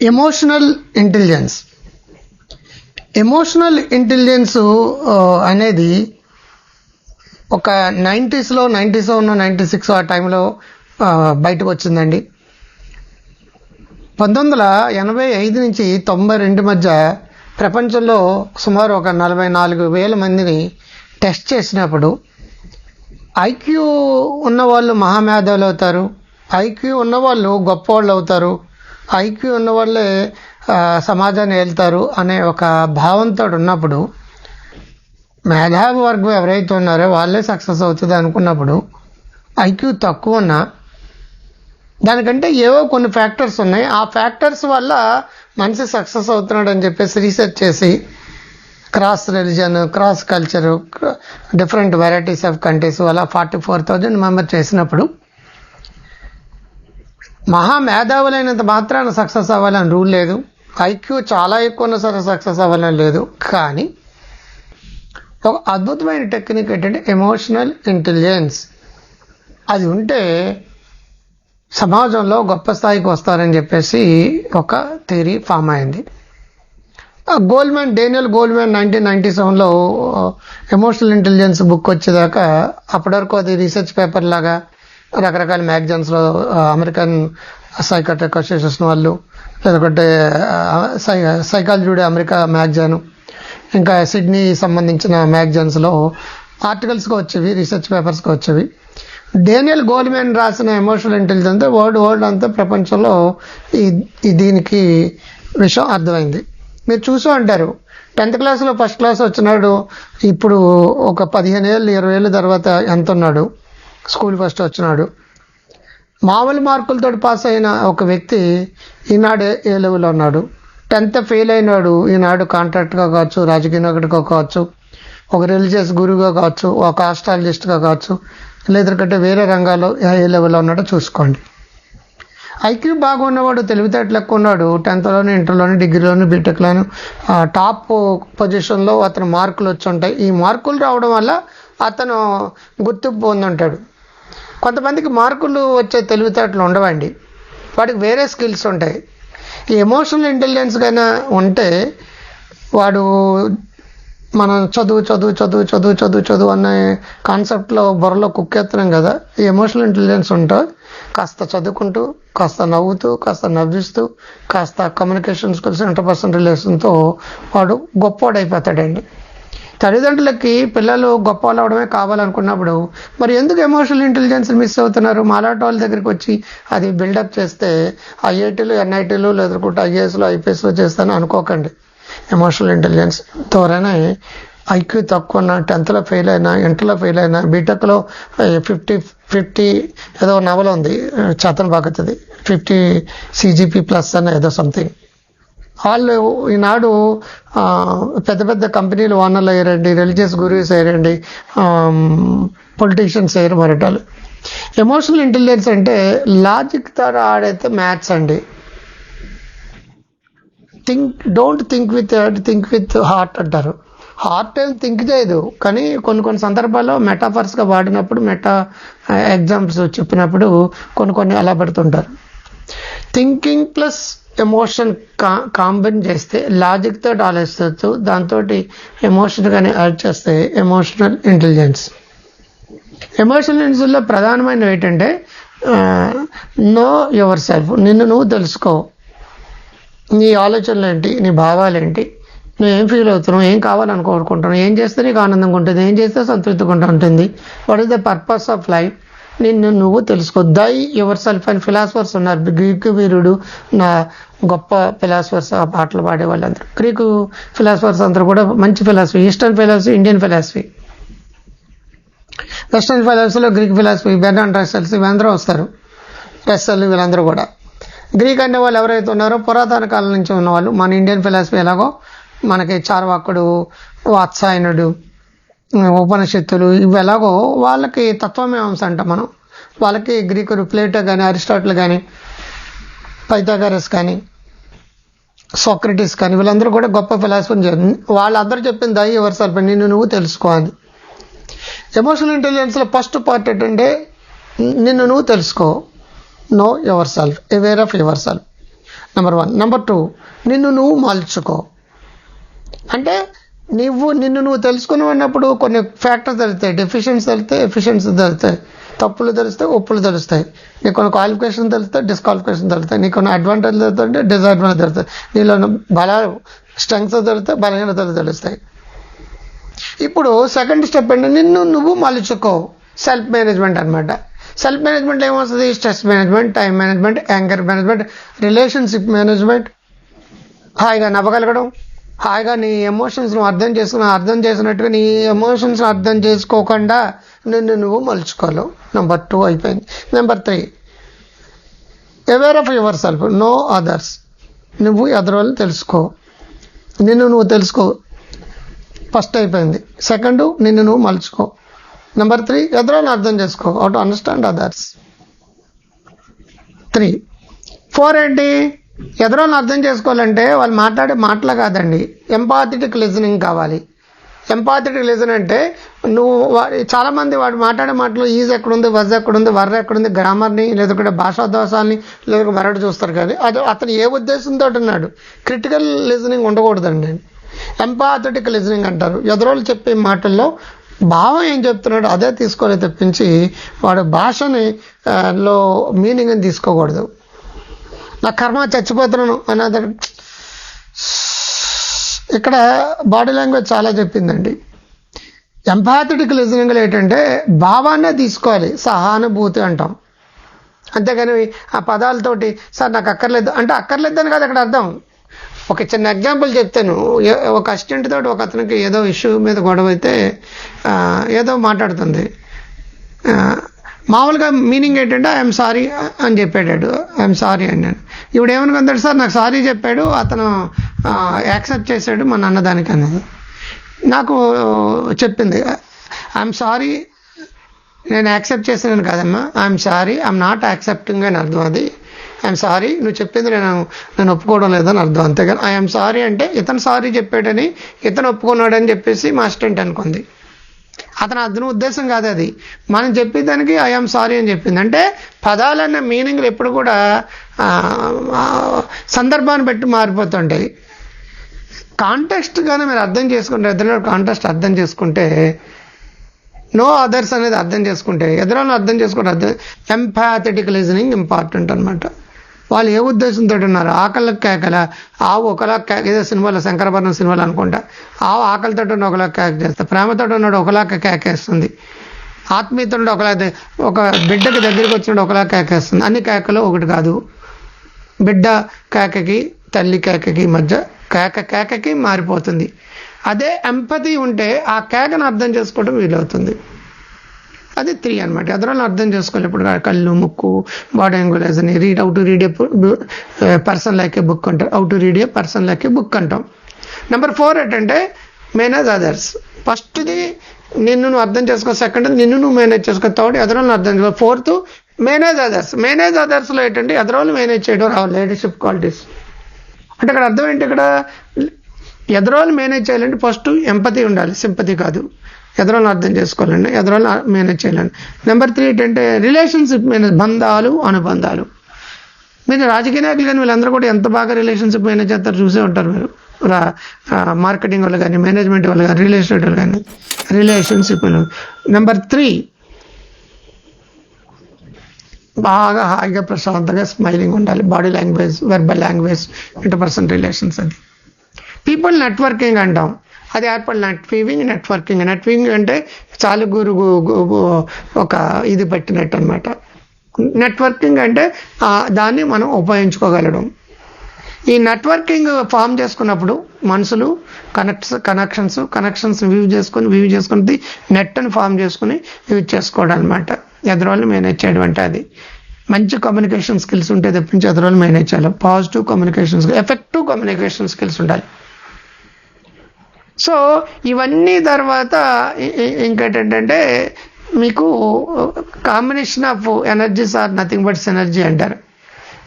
Emotional intelligence emotional intelligence అనేది ఒక నైంటీస్లో నైంటీస్ ఉన్న నైంటీ సిక్స్ ఆ టైంలో బయటకు వచ్చిందండి. పంతొమ్మిది వందల ఎనభై ఐదు నుంచి తొంభై రెండు మధ్య ప్రపంచంలో సుమారు ఒక నలభై నాలుగు వేల మందిని టెస్ట్ చేసినప్పుడు ఐక్యూ ఉన్నవాళ్ళు మహామేధావులు అవుతారు. ఐక్యూ ఉన్నవాళ్ళు గొప్పవాళ్ళు అవుతారు. ఐక్యూ ఉన్న వాళ్ళే సమాజాన్ని ఏళ్తారు అనే ఒక భావంతో ఉన్నప్పుడు మేధావి వర్గం ఎవరైతే ఉన్నారో వాళ్ళే సక్సెస్ అవుతుంది అనుకున్నప్పుడు ఐక్యూ తక్కువ ఉన్నా దానికంటే ఏవో కొన్ని ఫ్యాక్టర్స్ ఉన్నాయి. ఆ ఫ్యాక్టర్స్ వల్ల మనిషి సక్సెస్ అవుతున్నాడు అని చెప్పేసి రీసెర్చ్ చేసి cross religion cross culture different varieties of countries అలా ఫార్టీ ఫోర్ థౌజండ్ మెంబర్ చేసినప్పుడు మహా మేధావులైనంత మాత్రాన సక్సెస్ అవ్వాలని రూల్ లేదు. ఐక్యూ చాలా ఎక్కువ ఉన్న సరే సక్సెస్ అవ్వాలని లేదు. కానీ ఒక అద్భుతమైన టెక్నిక్ ఏంటంటే ఎమోషనల్ ఇంటెలిజెన్స్. అది ఉంటే సమాజంలో గొప్ప స్థాయికి వస్తారని చెప్పేసి ఒక థియరీ ఫామ్ అయింది. Goldman Daniel Goldman nineteen ninety సెవెన్లో ఎమోషనల్ ఇంటెలిజెన్స్ బుక్ వచ్చేదాకా అప్పటి వరకు అది రీసెర్చ్ పేపర్ లాగా రకరకాల మ్యాగజైన్స్లో అమెరికన్ సైకాట్రిక్ అసోసియేషన్ వాళ్ళు లేదంటే psy psychology today America magazine ఇంకా సిడ్నీ సంబంధించిన మ్యాగజైన్స్లో ఆర్టికల్స్కి వచ్చేవి రీసెర్చ్ పేపర్స్కి వచ్చేవి. డేనియల్ గోల్మెన్ రాసిన ఎమోషనల్ ఇంటెలిజెన్స్ వరల్డ్ వరల్డ్ అంతా ప్రపంచంలో ఈ ఈ దీనికి విషయం అర్థమైంది. మీరు చూసూ అంటారు టెన్త్ క్లాస్లో ఫస్ట్ క్లాస్ వచ్చినాడు ఇప్పుడు ఒక పదిహేను ఏళ్ళు ఇరవై ఏళ్ళ తర్వాత ఎంత ఉన్నాడు స్కూల్ ఫస్ట్ వచ్చినాడు. మామూలు మార్కులతో పాస్ అయిన ఒక వ్యక్తి ఈనాడు ఏ లెవెల్లో ఉన్నాడు? టెన్త్ ఫెయిల్ అయినాడు. ఈనాడు కాంట్రాక్ట్గా కావచ్చు రాజకీయ నాయకుడిగా కావచ్చు ఒక రిలీజియస్ గురువుగా కావచ్చు ఒక ఆస్ట్రాలజిస్ట్గా కావచ్చు లేదంటే వేరే రంగాల్లో ఏ లెవెల్లో ఉన్నాడో చూసుకోండి. ఐక్యూ బాగా ఉన్నవాడు తెలివితేటలు ఎక్కువ ఉన్నాడు. టెన్త్లోని ఇంటర్లోని డిగ్రీలోని బీటెక్లోను టాప్ పొజిషన్లో అతను మార్కులు వచ్చి ఉంటాయి. ఈ మార్కులు రావడం వల్ల అతను గుర్తింపు పొందుంటాడు. కొంతమందికి మార్కులు వచ్చే తెలివితేటలు ఉండవండి. వాడికి వేరే స్కిల్స్ ఉంటాయి. ఈ ఎమోషనల్ ఇంటెలిజెన్స్ కన్నా ఉంటే వాడు మనం చదువు చదువు చదువు చదువు చదువు చదువు అనే కాన్సెప్ట్లో బుర్రలో కుక్కెత్తున్నాం కదా. ఈ ఎమోషనల్ ఇంటెలిజెన్స్ ఉంటా కాస్త చదువుకుంటూ కాస్త నవ్వుతూ కాస్త నవ్విస్తూ కాస్త కమ్యూనికేషన్ స్కిల్స్ ఇంటర్పర్సనల్ రిలేషన్తో వాడు గొప్పవాడైపోతాడండి తల్లిదండ్రులకి పిల్లలు గొప్ప వాళ్ళు అవడమే కావాలనుకున్నప్పుడు మరి ఎందుకు ఎమోషనల్ ఇంటెలిజెన్స్ మిస్ అవుతున్నారు? మాలాట వాళ్ళ దగ్గరికి వచ్చి అది బిల్డప్ చేస్తే ఐఐటీలు ఎన్ఐటీలు లేదంటే ఐఏఎస్లో ఐపీఎస్లో చేస్తాను అనుకోకండి. ఎమోషనల్ ఇంటెలిజెన్స్ ద్వారానే ఐక్యూ తక్కువ ఉన్న టెన్త్లో ఫెయిల్ అయినా ఇంటర్లో ఫెయిల్ అయినా బీటెక్లో ఫిఫ్టీ ఫిఫ్టీ ఏదో నవల ఉంది చేతన్ బాగుతుంది ఫిఫ్టీ సిజిపి ప్లస్ అని ఏదో సంథింగ్ వాళ్ళు ఈనాడు పెద్ద పెద్ద కంపెనీలు ఓనర్లు అయ్యారండి రిలీజియస్ గురువుస్ అయ్యారండి పొలిటీషియన్స్ అయ్యారు మరటాలు ఎమోషనల్ ఇంటెలిజెన్స్ అంటే లాజిక్ ద్వారా ఆడైతే మ్యాథ్స్ అండి. Think don't think with head think with heart అంటారు. హార్ట్ ఏం థింక్ చేయదు కానీ కొన్ని కొన్ని సందర్భాల్లో మెటాఫర్స్గా వాడినప్పుడు మెటా ఎగ్జాంపుల్స్ చెప్పినప్పుడు కొన్ని కొన్ని అలా పెడుతుంటారు. థింకింగ్ ప్లస్ ఎమోషన్ కా కాంబైన్ చేస్తే లాజిక్ తోటి ఆలోచించవచ్చు దాంతో ఎమోషన్ కానీ యాడ్ చేస్తే ఎమోషనల్ ఇంటెలిజెన్స్ ఎమోషనల్ ఇంటెలిజెన్స్లో ప్రధానమైనవి ఏంటంటే నో యువర్ సెల్ఫ్ నిన్ను నువ్వు తెలుసుకో. నీ ఆలోచనలు ఏంటి? నీ భావాలు ఏంటి? నువ్వు ఏం ఫీల్ అవుతున్నావు? ఏం కావాలని కోరుకుంటున్నావు ఏం చేస్తే నీకు ఆనందంగా ఉంటుంది? ఏం చేస్తే సంతృప్తిగా ఉంటుంది? What is the purpose of life నిన్ను నువ్వు తెలుసుకో దై యువర్ సెల్ఫ్ అని ఫిలాసఫర్స్ ఉన్నారు. గ్రీకు వీరుడు నా గొప్ప ఫిలాసఫర్స్ ఆ పాటలు పాడే వాళ్ళందరూ గ్రీకు ఫిలాసఫర్స్ అందరూ కూడా మంచి philosophy eastern philosophy Indian philosophy western ఫిలాసఫీలో Greek philosophy Bertrand Russells ఇవందరూ వస్తారు. రసల్ వీళ్ళందరూ కూడా. గ్రీక్ అనే వాళ్ళు ఎవరైతే ఉన్నారో పురాతన కాలం నుంచి ఉన్నవాళ్ళు. మన ఇండియన్ ఫిలాసఫీ ఎలాగో మనకి చార్వాకుడు వాత్సాయనుడు ఉపనిషత్తులు ఇవి ఎలాగో వాళ్ళకి తత్వమేమాంస అంట మనం. వాళ్ళకి గ్రీకులు ప్లేటో కానీ అరిస్టాటిల్ కానీ పైథాగరస్ కానీ సోక్రటిస్ కానీ వీళ్ళందరూ కూడా గొప్ప ఫిలాసఫీ వాళ్ళందరూ చెప్పింది దయ ఎవరు సెల్ఫ్ నిన్ను నువ్వు తెలుసుకోవాలి. ఎమోషనల్ ఇంటెలిజెన్స్లో ఫస్ట్ పార్ట్ ఏంటంటే నిన్ను నువ్వు తెలుసుకో. Know yourself aware of yourself. Number one. Number two నిన్ను నువ్వు మలుచుకో. అంటే నువ్వు నిన్ను నువ్వు తెలుసుకున్నప్పుడు కొన్ని ఫ్యాక్టర్స్ తెలుస్తాయి డెఫిషియన్స్ తెలుస్తాయి ఎఫిషియన్సీ తెలుస్తాయి తప్పులు తెలుస్తాయి ఒప్పులు తెలుస్తాయి. నీకు కొన్ని క్వాలిఫికేషన్ తెలుస్తాయి డిస్క్వాలిఫికేషన్ తెలుస్తాయి నీకు కొన్ని అడ్వాంటేజ్ తెలుస్తుంటే డిసడ్వాంటేజ్ తెలుస్తాయి నీలో బల స్ట్రెంగ్స్ తెలుస్తాయి బలహీనతలు తెలుస్తాయి. ఇప్పుడు సెకండ్ స్టెప్ ఏంటంటే నిన్ను నువ్వు మలుచుకో సెల్ఫ్ మేనేజ్మెంట్ అనమాట సెల్ఫ్ మేనేజ్మెంట్ ఏమొస్తుంది stress management time management anger management relationship management హాయిగా నవ్వగలగడం. హాయిగా నీ ఎమోషన్స్ నువ్వు అర్థం చేసుకుని అర్థం చేసినట్టుగా నీ ఎమోషన్స్ను అర్థం చేసుకోకుండా నిన్ను నువ్వు మలుచుకోలేవు నెంబర్ టూ అయిపోయింది. Number three aware of yourself know others నువ్వు ఎదరోళ్ళు తెలుసుకో. నిన్ను నువ్వు తెలుసుకో. ఫస్ట్ అయిపోయింది. సెకండ్ నిన్ను నువ్వు మలుచుకో. నెంబర్ త్రీ ఎదరోళ్ళని అర్థం చేసుకో. Out understand others three four ఏంటి? ఎదరోళ్ళు అర్థం చేసుకోవాలంటే వాళ్ళు మాట్లాడే మాటలు కాదండి. ఎంపాథెటిక్ లిజనింగ్ కావాలి. ఎంపాథెటిక్ లిజన్ అంటే నువ్వు వా- చాలామంది వాడు మాట్లాడే మాటలు ఈజ్ ఎక్కడుంది వజ్ ఎక్కడుంది వర్ర ఎక్కడుంది గ్రామర్ని లేదంటే భాషా దోషాలని లేదా మరొకటి చూస్తారు కానీ అది అతను ఏ ఉద్దేశంతో ఉన్నాడు క్రిటికల్ లిజనింగ్ ఉండకూడదండి. ఎంపాథెటిక్ లిజనింగ్ అంటారు. ఎదురోళ్ళు చెప్పే మాటల్లో భావం ఏం చెప్తున్నాడో అదే తీసుకోవాలి తప్పించి వాడు భాషని లో మీనింగ్ని తీసుకోకూడదు. నా కర్మ చచ్చిపోతున్నాను అన్నది ఇక్కడ బాడీ లాంగ్వేజ్ చాలా చెప్పిందండి. ఎంపాథటిక్ లిజనింగ్లో ఏంటంటే భావాన్నే తీసుకోవాలి సహానుభూతి అంటాం. అంతేగాని ఆ పదాలతోటి సార్ నాకు అక్కర్లేదు. అంటే అక్కర్లేదు అని కాదు అక్కడ అర్థం. ఒక చిన్న ఎగ్జాంపుల్ చెప్తాను. ఒక అసిస్టెంట్ తోటి ఒక అతనికి ఏదో ఇష్యూ మీద గొడవ అయితే ఏదో మాట్లాడుతుంది. మామూలుగా మీనింగ్ ఏంటంటే ఐఎమ్ సారీ అని చెప్పాడు ఐఎమ్ సారీ అన్నాను ఇప్పుడు ఏమనుకుంటాడు సార్? నాకు సారీ చెప్పాడు అతను యాక్సెప్ట్ చేశాడు మా నాన్నదానికి అనేది నాకు చెప్పింది ఐఎమ్ సారీ నేను యాక్సెప్ట్ చేసినాను కాదమ్మా. I'm sorry I'm not accepting అని అర్థం అది. ఐఎమ్ సారీ నువ్వు చెప్పింది నేను నేను ఒప్పుకోవడం లేదని అర్థం అంతేగాని ఐఎమ్ సారీ అంటే ఇతను సారీ చెప్పాడని ఇతను ఒప్పుకున్నాడని చెప్పేసి మా అసిస్టెంట్ అనుకుంది. అతను అతని ఉద్దేశం కాదు అది. మనం చెప్పేదానికి ఐఎమ్ సారీ అని చెప్పింది. అంటే పదాలన్న మీనింగ్లు ఎప్పుడు కూడా సందర్భాన్ని బట్టి మారిపోతుంటాయి. కాంటెక్స్ట్ కానీ మీరు అర్థం చేసుకుంటే ఎదురు కాంటెక్స్ట్ అర్థం చేసుకుంటే నో అదర్స్ అనేది అర్థం చేసుకుంటే ఎదురు అర్థం చేసుకుంటే అర్థం ఎంపాథెటిక్ లిజనింగ్ ఇంపార్టెంట్ అనమాట వాళ్ళు ఏ ఉద్దేశంతో ఉన్నారు ఆకలికి కేకల ఆవు ఒకలా కేక ఏదో సినిమాలో శంకరభరణం సినిమాలు అనుకుంటా ఆవు ఆకలితో ఉన్న ఒకలా కేక చేస్తా ప్రేమతో ఉన్నాడు ఒకలా కేకేస్తుంది ఆత్మీయత ఒకలా ఒక బిడ్డకి దగ్గరికి వచ్చినప్పుడు ఒకలా కేకేస్తుంది అన్ని కేకలు ఒకటి కాదు. బిడ్డ కేకకి తల్లి కేకకి మధ్య కేక కేకకి మారిపోతుంది. అదే ఎంపతి ఉంటే ఆ కేకను అర్థం చేసుకోవడం వీలవుతుంది. అది త్రీ అనమాట అదనాలు అర్థం చేసుకోవాలి. ఇప్పుడు కళ్ళు ముక్కు బాడీ లాంగ్వేజ్ అని read out read a person like a book అంటారు. Out to read a person like a book అంటాం. నెంబర్ ఫోర్ ఏంటంటే మేనేజ్ అదర్స్ ఫస్ట్ది నిన్ను నువ్వు అర్థం చేసుకో. సెకండ్ నిన్ను నువ్వు మేనేజ్ చేసుకో. థర్డ్ ఎదరాలను అర్థం చేసుకో. ఫోర్త్ మేనేజ్ అదర్స్ మేనేజ్ అదర్స్లో ఏంటంటే ఎదరోళ్ళు మేనేజ్ చేయడం రావాలి. లీడర్షిప్ క్వాలిటీస్ అంటే ఇక్కడ అర్థం ఏంటి ఇక్కడ? ఎదరోళ్ళు మేనేజ్ చేయాలంటే ఫస్ట్ ఎంపతి ఉండాలి. సింపతి కాదు. ఎదరోళ్ళు అర్థం చేసుకోవాలండి ఎదరోళ్ళు మేనేజ్ చేయాలండి. నెంబర్ త్రీ ఏంటంటే రిలేషన్షిప్ మేనేజ్ బంధాలు అనుబంధాలు. మీరు రాజకీయ నాయకులు కానీ వీళ్ళందరూ కూడా ఎంత బాగా రిలేషన్షిప్ మేనేజ్ చేస్తారో చూసే ఉంటారు మీరు. మార్కెటింగ్ వాళ్ళు కానీ మేనేజ్మెంట్ వాళ్ళు కానీ రియల్ ఎస్టేట్ వాళ్ళు కానీ రిలేషన్షిప్ నెంబర్ త్రీ బాగా హాయిగా ప్రశాంతంగా స్మైలింగ్ ఉండాలి. Body language verbal language interpersonal relations అది. పీపుల్ నెట్వర్కింగ్ అంటాం. అది ఏర్పడి నెట్వీవింగ్ నెట్వర్కింగ్. నెట్వింగ్ అంటే చాలుగురు గు- గు- ఒక ఇది పెట్టినట్టు అనమాట నెట్వర్కింగ్ అంటే దాన్ని మనం ఉపయోగించుకోగలడం. ఈ నెట్వర్కింగ్ ఫామ్ చేసుకున్నప్పుడు మనుషులు కనెక్ట్స్ కనెక్షన్స్ కనెక్షన్స్ వ్యూ చేసుకొని వ్యూ చేసుకుని నెట్ని ఫామ్ చేసుకుని యూజ్ చేసుకోవడం అనమాట ఎదురోళ్ళు మేనేజ్ చేయడం అంటే అది. మంచి కమ్యూనికేషన్ స్కిల్స్ ఉంటే తప్పించి ఎదురోళ్ళు మేనేజ్ చేయాలి. Positive communication effective communication skills ఉండాలి. సో ఇవన్నీ తర్వాత ఇంకేంటంటే మీకు combination of energies are nothing buts energy అంటారు.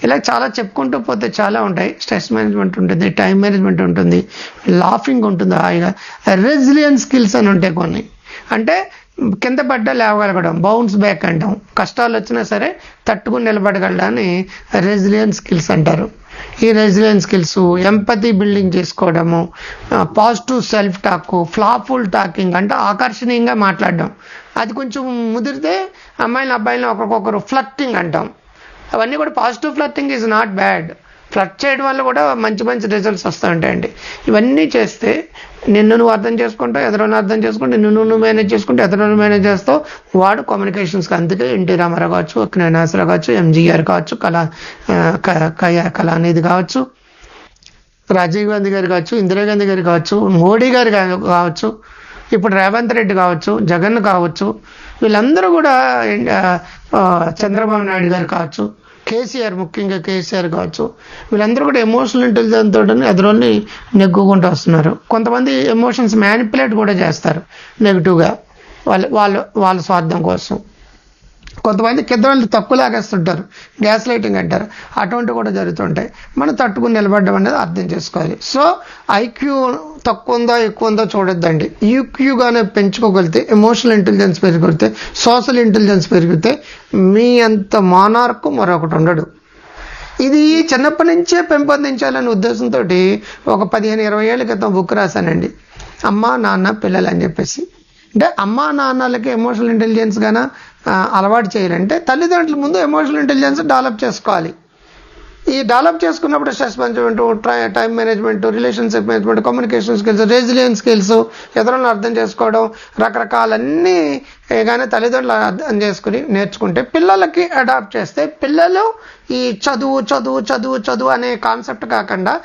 ఇలా చాలా చెప్పుకుంటూ పోతే చాలా ఉంటాయి. స్ట్రెస్ మేనేజ్మెంట్ ఉంటుంది టైం మేనేజ్మెంట్ ఉంటుంది లాఫింగ్ ఉంటుంది హాయిగా. రెజిలియన్ స్కిల్స్ అని ఉంటాయి కొన్ని. అంటే కింద పడ్డా లేవగలగడం బౌన్స్ బ్యాక్ అంటాం. కష్టాలు వచ్చినా సరే తట్టుకుని నిలబడగలడాన్ని రెసిలియన్ స్కిల్స్ అంటారు. ఈ రెసిలియన్ స్కిల్స్ ఎంపతి బిల్డింగ్ చేసుకోవడము positive self talk flirtful talking అంటే ఆకర్షణీయంగా మాట్లాడడం. అది కొంచెం ముదిరితే అమ్మాయిలు అబ్బాయిలను ఒకరికొకరు ఫ్లట్టింగ్ అంటాం. అవన్నీ కూడా positive flirting is not bad flirt చేయడం వల్ల కూడా మంచి మంచి రిజల్ట్స్ వస్తూ ఉంటాయండి ఇవన్నీ చేస్తే నిన్ను నువ్వు అర్థం చేసుకుంటావు ఎదరోని అర్థం చేసుకుంటే నిన్ను నువ్వు మేనేజ్ చేసుకుంటే ఎదురుని మేనేజ్ చేస్తావు. వాడు కమ్యూనికేషన్స్కి అందుకే ఎన్టీ రామారావు కావచ్చు అక్కినాసరావు కావచ్చు ఎంజీఆర్ కావచ్చు కళా ఆ, క- కళానిధి కావచ్చు రాజీవ్ గాంధీ గారు కావచ్చు ఇందిరాగాంధీ గారు కావచ్చు మోడీ గారు కా- కావచ్చు ఇప్పుడు రేవంత్ రెడ్డి కావచ్చు జగన్ కావచ్చు వీళ్ళందరూ కూడా చంద్రబాబు నాయుడు గారు కావచ్చు కేసీఆర్ ముఖ్యంగా కేసీఆర్ కావచ్చు వీళ్ళందరూ కూడా ఎమోషనల్ ఇంటెలిజెన్స్ తోటని ఎదురోని నెగ్గుకుంటూ వస్తున్నారు. కొంతమంది ఎమోషన్స్ మ్యానిపులేట్ కూడా చేస్తారు నెగిటివ్గా వాళ్ళ వాళ్ళు వాళ్ళ స్వార్థం కోసం. కొంతమంది కింద వాళ్ళు తక్కువ లాగేస్తుంటారు గ్యాస్ లైటింగ్ అంటారు. అటువంటి కూడా జరుగుతుంటాయి. మనం తట్టుకుని నిలబడడం అనేది అర్థం చేసుకోవాలి. సో ఐక్యూ తక్కువ ఉందో ఎక్కువ ఉందో చూడొద్దండి. ఈక్యూగానే పెంచుకోగలిగితే ఎమోషనల్ ఇంటెలిజెన్స్ పెరిగితే సోషల్ ఇంటెలిజెన్స్ పెరిగితే మీ అంత మానార్కు మరొకటి ఉండడు. ఇది చిన్నప్పటి నుంచే పెంపొందించాలనే ఉద్దేశంతో ఒక పదిహేను ఇరవై ఏళ్ళ క్రితం బుక్ రాశానండి. అమ్మ నాన్న పిల్లలు అని చెప్పేసి. అంటే అమ్మ నాన్నలకి ఎమోషనల్ ఇంటెలిజెన్స్ గాన అలవాటు చేయాలంటే తల్లిదండ్రుల ముందు ఎమోషనల్ ఇంటెలిజెన్స్ డెవలప్ చేసుకోవాలి. ఈ డెవలప్ చేసుకున్నప్పుడు stress management time management relationship management communication skills resilience skills ఇతరులను అర్థం చేసుకోవడం రకరకాలన్నీ కానీ తల్లిదండ్రులు అర్థం చేసుకుని నేర్చుకుంటే పిల్లలకి అడాప్ట్ చేస్తే పిల్లలు ఈ చదువు చదువు చదువు చదువు అనే కాన్సెప్ట్ కాకుండా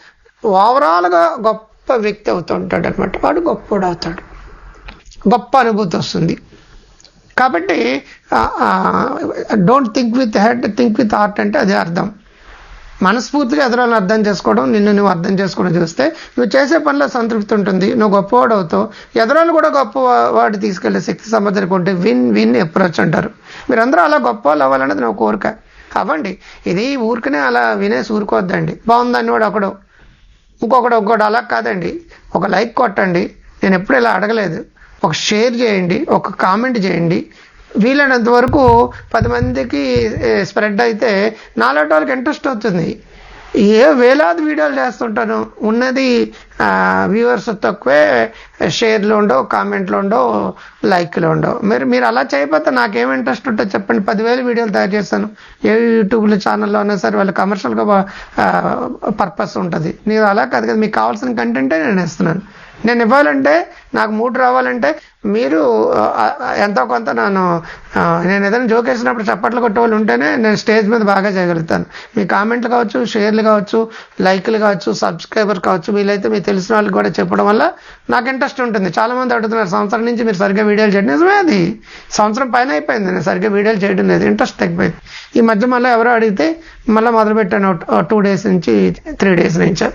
ఓవరాల్గా గొప్ప వ్యక్తి అవుతుంటాడు అనమాట వాడు గొప్పవాడు అవుతాడు. గొప్ప అనుభూతి వస్తుంది. కాబట్టి don't think with head think with heart అంటే అదే అర్థం. మనస్ఫూర్తిగా ఎదురాలను అర్థం చేసుకోవడం నిన్ను నువ్వు అర్థం చేసుకోవడం చూస్తే నువ్వు చేసే పనిలో సంతృప్తి ఉంటుంది నువ్వు గొప్పవాడు అవుతావు. ఎదురాలు కూడా గొప్ప వాడు తీసుకెళ్ళే శక్తి సంబంధించి ఉంటే విన్ విన్ అప్రోచ్ అంటారు. మీరందరూ అలా గొప్ప వాళ్ళు అవ్వాలన్నది నా కోరిక. అవ్వండి ఇది ఊరికనే అలా వినేసి ఊరుకోవద్దండి. బాగుందని వాడు ఒకడు. ఇంకొకడు ఇంకోటి అలా కాదండి. ఒక లైక్ కొట్టండి. నేను ఎప్పుడు ఇలా అడగలేదు. ఒక షేర్ చేయండి ఒక కామెంట్ చేయండి. వీలైనంత వరకు పది మందికి స్ప్రెడ్ అయితే నాలుగు వాళ్ళకి ఇంట్రెస్ట్ అవుతుంది. ఏ వేలాది వీడియోలు చేస్తుంటాను. ఉన్నది వ్యూవర్స్ తక్కువే షేర్లు ఉండవు కామెంట్లు ఉండవు లైక్లు ఉండవు. మరి మీరు అలా చేయకపోతే నాకేం ఇంట్రెస్ట్ ఉంటుందో చెప్పండి. పదివేల వీడియోలు తయారు చేస్తాను. ఏ యూట్యూబ్లో ఛానల్లో అయినా సరే వాళ్ళ కమర్షియల్గా పర్పస్ ఉంటుంది. నేను అలా కాదు కదా మీకు కావాల్సిన కంటెంటే నేను ఇస్తున్నాను. నేను ఇవ్వాలంటే నాకు మూడు రావాలంటే మీరు ఎంతో కొంత నన్ను నేను ఏదైనా జోక్ వేసినప్పుడు చప్పట్లు కొట్టేవాళ్ళు ఉంటేనే నేను స్టేజ్ మీద బాగా చేయగలుగుతాను. మీ కామెంట్లు కావచ్చు షేర్లు కావచ్చు లైక్లు కావచ్చు సబ్స్క్రైబర్ కావచ్చు వీలైతే మీకు తెలిసిన వాళ్ళకి కూడా చెప్పడం వల్ల నాకు ఇంట్రెస్ట్ ఉంటుంది. చాలామంది అడుగుతున్నారు సంవత్సరం నుంచి మీరు సరిగ్గా వీడియోలు చేయడం నిజమే అది? సంవత్సరం పైన అయిపోయింది నేను సరిగ్గా వీడియోలు చేయడం లేదు ఇంట్రెస్ట్ తగ్గిపోయింది. ఈ మధ్య మళ్ళీ ఎవరో అడిగితే మళ్ళీ మొదలుపెట్టాను టూ డేస్ నుంచి త్రీ డేస్ నుంచి.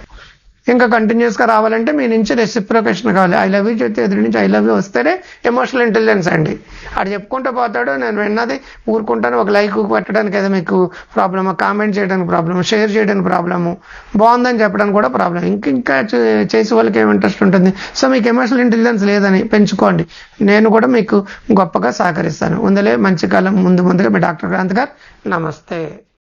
ఇంకా కంటిన్యూస్గా రావాలంటే మీ నుంచి రెసిప్రొకేషన్ కావాలి. ఐ లవ్ యూ చెప్తే ఎదురు నుంచి ఐ లవ్ యూ వస్తేనే ఎమోషనల్ ఇంటెలిజెన్స్ అండి. ఆడు చెప్పుకుంటూ పోతాడు నేను విన్నది ఊరుకుంటాను ఒక లైక్ పెట్టడానికి ఏదో మీకు ప్రాబ్లమ్ కామెంట్ చేయడానికి ప్రాబ్లమ్ షేర్ చేయడానికి ప్రాబ్లము బాగుందని చెప్పడానికి కూడా ప్రాబ్లం ఇంక ఇంకా చే- చేసే వాళ్ళకి ఏమి ఇంట్రెస్ట్ ఉంటుంది? సో మీకు ఎమోషనల్ ఇంటెలిజెన్స్ లేదని పెంచుకోండి. నేను కూడా మీకు గొప్పగా సహకరిస్తాను. ఉందలే మంచి కాలం ముందు ముందుగా మీ డాక్టర్ క్రాంత్ గారు నమస్తే.